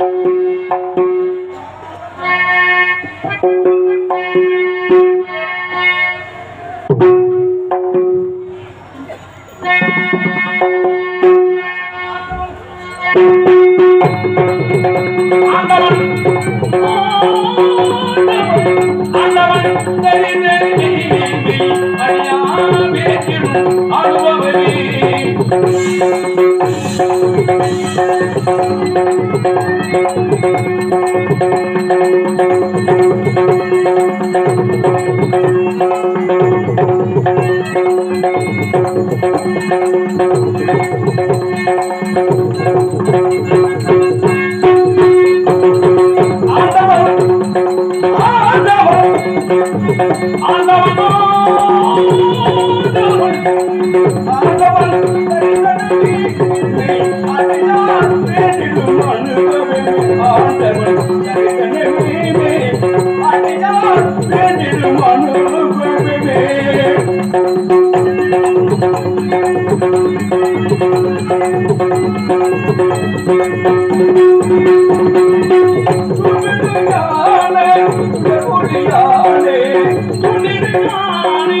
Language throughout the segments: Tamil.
Thank you. துளிரானே துளிரானே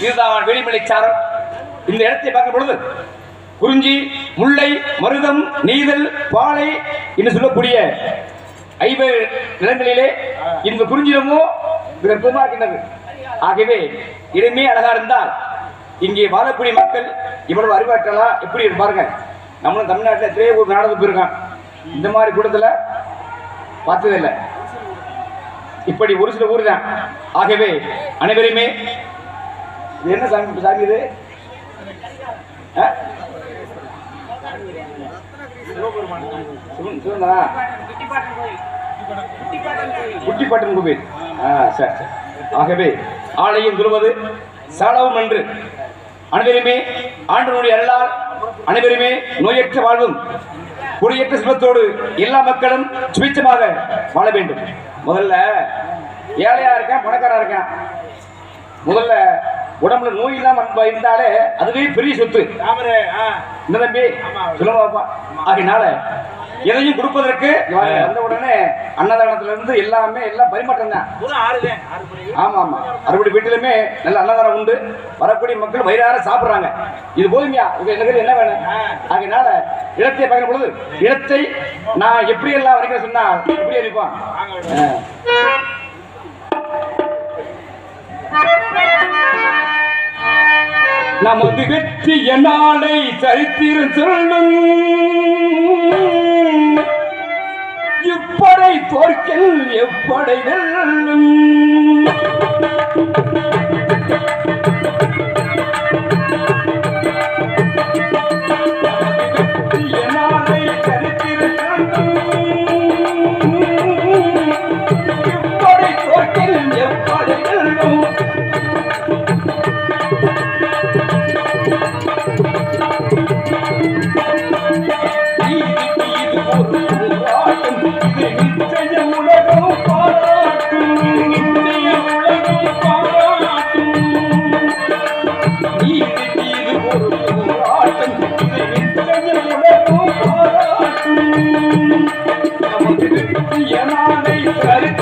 இதுதான் வெளிமலை சாரம் இந்த இடத்தை பார்க்கும் பொழுது குறிஞ்சி முல்லை மருதம் நீதல் பாலை என்று சொல்லக்கூடிய ஐவர் நிலங்களிலே இந்த குறிஞ்சிடமோ விருப்பமாக இருக்கின்றது ஆகவே இடமே அழகா இருந்தால் இங்கே வாழக்கூடிய மக்கள் இவ்வளவு அறிவாற்றலா எப்படி இருப்பாருங்க நம்மளும் தமிழ்நாட்டில் எத்தனையோ ஒரு நாடகம் போயிருக்கான். இந்த மாதிரி கூட்டத்தில் பார்த்ததில்லை இப்படி ஒரு சில ஊர் தான் ஆகவே அனைவருமே என்ன சாமி சாமி இது? ஆ? சிவனா குட்டிப்பாட்டன் கோவில் ஆ சரி சரி. ஆகவே ஆலயம் துருவது சாலவும் அன்று அனைவருமே ஆண்டனுடைய அருளால் அனைவருமே நோயற்ற வாழ்வும் குடியற்ற செல்வத்தோடு எல்லா மக்களும் சுபிச்சமாக வாழ வேண்டும். முதல்ல ஏழையா இருக்கேன் பணக்காரா இருக்கேன். முதல்ல உடம்புல நோய் இல்லாம இருந்தாலே அதுவே பெரிய சொத்து. என்ன தம்பி? சொல்லுவாப்பா ஆகினால எதையும் கொடுப்பதற்கு வந்த உடனே அன்னதானத்துல இருந்து எல்லாமே எல்லாம் பரிமாற்றம் தான். ஆமா ஆமா. அறுபடி வீட்டிலுமே நல்ல அன்னதானம் உண்டு. வரக்கூடிய மக்கள் வயிறார சாப்பிடுறாங்க. இது போதுமையா? உங்க எனக்கு என்ன வேணும்? ஆகையினால இடத்தை பார்க்கும் பொழுது இடத்தை நான் எப்படி எல்லாம் வரைக்கும் சொன்னா எப்படி அனுப்பான் நமது வெற்றிய நாளை சரித்திரம் சொல்லும் இப்படை தோற்கில் எப்படை வெல்லும். கருத்து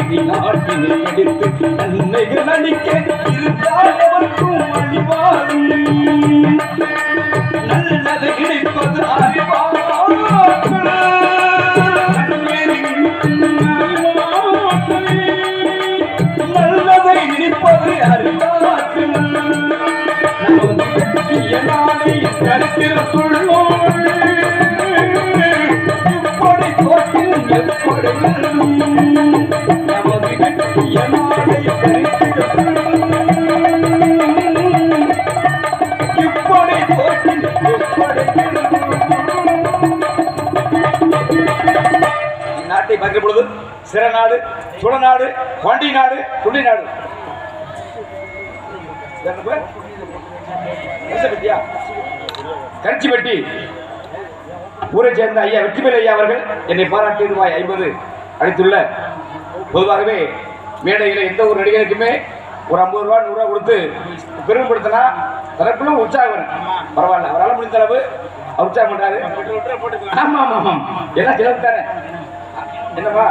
இது நாட்டினை நடித்து நன்மைகள் நடிக்க நாட்டை பார்க்கிற பொழுது சிறநாடு சுழநாடு கொண்டி நாடு துள்ளி நாடு ஊரை சேர்ந்த ஐயா வெற்றிவேல் ஐயா அவர்கள் என்னை பாராட்டி ரூபாய் ஐம்பது அளித்துள்ள. பொதுவாகவே மேடையில் எந்த ஒரு நடிகருக்குமே ஒரு ஐம்பது ரூபா நூறுரூவா கொடுத்து பெருமைப்படுத்தினா தரப்பிலும் உற்சாகம் பரவாயில்ல அவரால் முடிந்த அளவு உற்சாகம் பண்ணுறாரு ஆமாம் ஆமாம் ஆமாம் எல்லாம் செலவு தானே என்னப்பா